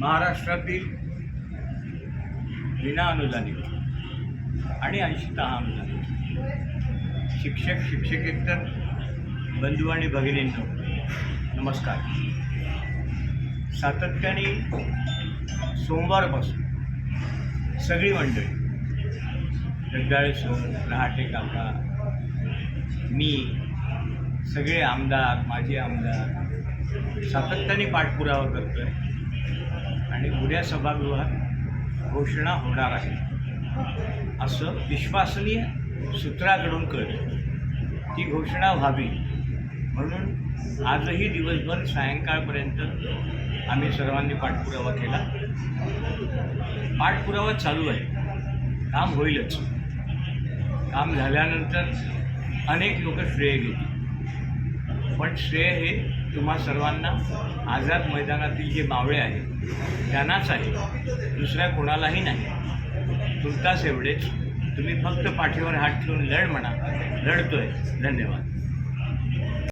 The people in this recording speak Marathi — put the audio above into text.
महाराष्ट्रातील विना अनुदानित आणि अंशतः अनुदानित शिक्षक शिक्षकेतर बंधू आणि भगिनींनो नमस्कार. सातत्याने सोमवारपासून सगळी मंडळी जगदाळे सर रहाटे काका मी सगळे आमदार माजी आमदार सातत्याने पाठपुरावा करतो आहे आणि उद्या सभागृहात घोषणा होणार आहे. असं विश्वसनीय सूत्राकडून कळलं. ती घोषणा व्हावी. म्हणून आजही दिवसभर सायंकाळपर्यंत आम्ही सर्वांनी पाठपुरावा केला. पाठपुरावा चालू आहे. काम होईलच. काम झाल्यानंतर अनेक लोक श्रेय घेतील. पण श्रेय हे तुम्हा सर्वांना आझाद मैदानातील जे मावळे आहेत त्यांनाच आहे. दुसऱ्या कोणालाही नाही. तुमताच एवढेच. तुम्ही फक्त पाठीवर हात ठेवून लढ म्हणा. लढतोय. धन्यवाद.